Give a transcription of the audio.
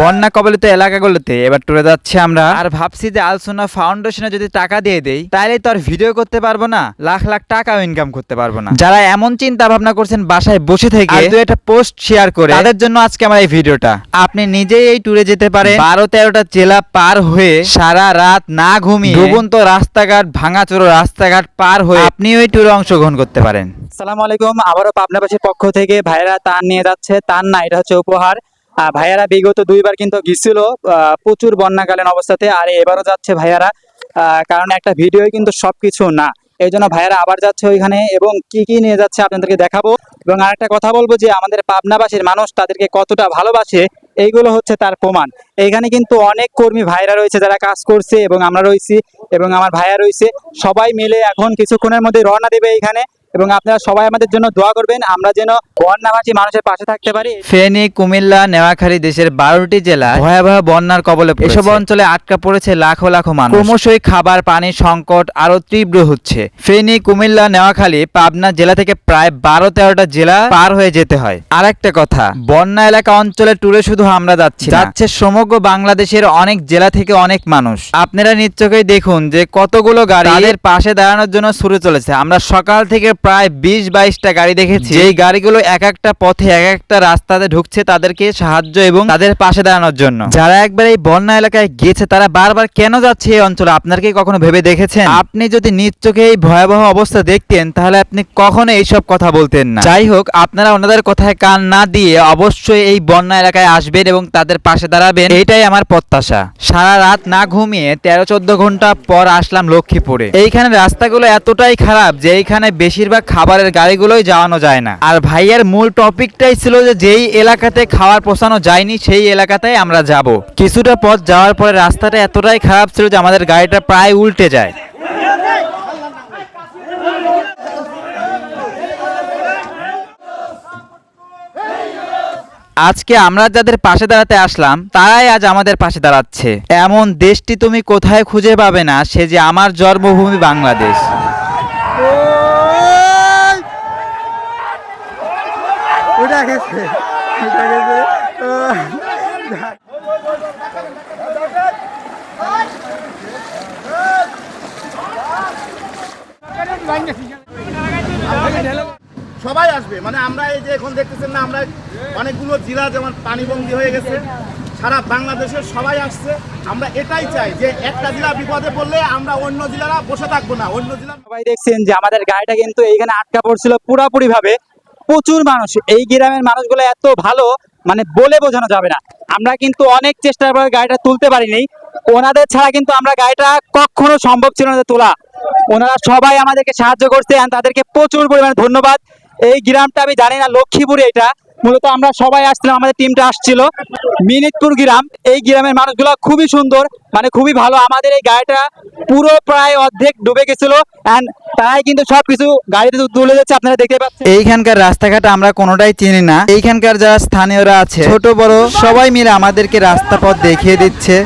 বন্যা কবলিত এলাকাগুলোতে এবার টুরে যাচ্ছে আমরা। আর ভাবছি যে আলসোনা ফাউন্ডেশনে যদি টাকা দিয়ে দেই তাহলে তো আর ভিডিও করতে পারব না লাখ লাখ টাকাও ইনকাম করতে পারব না। যারা এমন চিন্তা ভাবনা করছেন বাসায় বসে থেকে দু একটা পোস্ট শেয়ার করে তাদের জন্য আজকে আমার এই ভিডিওটা। আপনি নিজেই এই ট্যুরে যেতে পারেন। বারো তেরোটা জেলা পার হয়ে সারা রাত না ঘুমিয়ে ডুবন্ত রাস্তাঘাট ভাঙাচোরো রাস্তাঘাট পার হয়ে আপনি ওই ট্যুরে অংশগ্রহণ করতে পারেন। সালামু আলাইকুম আবারও পাবনাবাসীর পক্ষ থেকে ভাইয়েরা তার নিয়ে যাচ্ছে। তার না এটা হচ্ছে উপহার। ভাইয়ারা বিগত দুইবার কিন্তু গিয়েছিল প্রচুর বন্যাকালীন অবস্থাতে, আর এবারও যাচ্ছে ভাইয়ারা। কারণ একটা ভিডিও কিন্তু সবকিছু না। এই জন্য ভাইয়ারা আবার যাচ্ছে ওইখানে এবং কি কি নিয়ে যাচ্ছে আপনাদেরকে দেখাবো। এবং আরেকটা কথা বলব যে, আমাদের পাবনাবাসীর মানুষ তাদেরকে কতটা ভালোবাসে, এইগুলো হচ্ছে তার প্রমাণ। এইখানে কিন্তু অনেক কর্মী ভাইরা রয়েছে যারা কাজ করছে এবং আমরা রয়েছি এবং আমার ভাইয়া রয়েছে। সবাই মিলে এখন কিছুক্ষণের মধ্যে রওনা দেবে এইখানে। এবং আপনারা সবাই আমাদের জন্য দোয়া করবেন আমরা যেন বন্যাভাসী মানুষের পাশে থাকতে পারি। ফেনী কুমিল্লা নেওয়াখালী দেশের বারোটি জেলা ভয়াবহ বন্যার কবলে এসব অঞ্চলে আটকা পড়েছে লাখো লাখো মানুষ। ক্রমশই খাবার পানি সংকট আরও তীব্র হচ্ছে। ফেনী কুমিল্লা নেওয়াখালী পাবনা জেলা থেকে প্রায় বারো তেরোটা জেলা পার হয়ে যেতে হয়। আর একটা কথা বন্যা এলাকা অঞ্চলে ট্যুরে শুধু আমরা যাচ্ছি যাচ্ছে সমগ্র বাংলাদেশের অনেক জেলা থেকে অনেক মানুষ। আপনারা নিশ্চয়ই দেখুন যে কতগুলো গাড়ি পাশে দাঁড়ানোর জন্য শুরু চলেছে। আমরা সকাল থেকে প্রায় বিশ বাইশটা গাড়ি দেখেছি। এই গাড়িগুলো এক একটা পথে এক একটা রাস্তাতে ঢুকছে তাদেরকে সাহায্য এবং তাদের পাশে দাঁড়ানোর জন্য। যারা একবার এই বন্যা এলাকায় গিয়েছে তারা বারবার কেন যাচ্ছে এই অঞ্চলে? আপনার কি কখনো ভেবে দেখেছেন? আপনি যদি নিজ চোখে এই ভয়াবহ অবস্থা দেখতেন তাহলে আপনি কখনো এইসব কথা বলতেন না। যাই হোক আপনারা ওনাদের কথায় কান না দিয়ে অবশ্যই এই বন্যা এলাকায় আসবেন এবং তাদের পাশে দাঁড়াবেন। এইটাই আমার প্রত্যাশা। সারা রাত না ঘুমিয়ে তেরো চোদ্দ ঘণ্টা পর আসলাম লক্ষ্মীপুরে। এইখানে রাস্তাগুলো এতটাই খারাপ যে এইখানে বেশিরভাগ খাবারের গাড়িগুলোই যাওয়ানো যায় না। আর ভাইয়ের মূল টপিকটাই ছিল যে যেই এলাকাতে খাবার পৌঁছানো যায়নি, সেই এলাকাতেই আমরা যাব। কিছুটা পথ যাওয়ার পরে রাস্তাটা এতটাই খারাপ ছিল যে আমাদের গাড়িটা প্রায় উল্টে যায়। আজকে আমরা যাদের পাশে দাঁড়াতে আসলাম, তারাই আজ আমাদের পাশে দাঁড়াচ্ছে। এমন দেশটি তুমি কোথায় খুঁজে পাবে না, সে যে আমার জন্মভূমি বাংলাদেশ। গেছে গেছে। সবাই আসবে মানে আমরা এই যে এখন দেখতেছেন না আমরা অনেকগুলো জেলা যেমন পানিবন্দী হয়ে গেছে সারা বাংলাদেশের সবাই আসছে। আমরা এটাই চাই যে একটা জেলা বিপদে পড়লে আমরা অন্য জেলারা বসে থাকব না অন্য জেলা সবাই দেখছেন যে আমাদের গাড়িটা কিন্তু এইখানে আটকা পড়ছিল পুরাপুরি ভাবে প্রচুর মানুষ। এই গ্রামের মানুষগুলো এত ভালো মানে বলে বোঝানো যাবে না। আমরা কিন্তু অনেক চেষ্টার পরে গাড়িটা তুলতে পারিনি। ওনাদের ছাড়া কিন্তু আমরা গাড়িটা কখনো সম্ভব ছিল না তোলা। ওনারা সবাই আমাদেরকে সাহায্য করছে তাদেরকে প্রচুর পরিমাণে ধন্যবাদ। এই গ্রামটা আমি জানি না, লক্ষ্মীপুরে এটা। মূলত আমরা সবাই আসছিলাম, আমাদের টিমটা আসছিল। মিনিতপুর গ্রাম, এই গ্রামের মানুষগুলো খুবই সুন্দর মানে খুবই ভালো। আমাদের এই গাড়িটা পুরো প্রায় অর্ধেক ডুবে গেছিল। এন্ড তারাই কিন্তু সবকিছু গাড়িতে তুলে যাচ্ছে, আপনারা দেখতে পাচ্ছেন। এইখানকার রাস্তাঘাট আমরা কোনোটাই চিনি না। এইখানকার যারা স্থানীয়রা আছে, ছোট, বড়, সবাই মিলে আমাদেরকে রাস্তা পথ দেখিয়ে দিচ্ছে।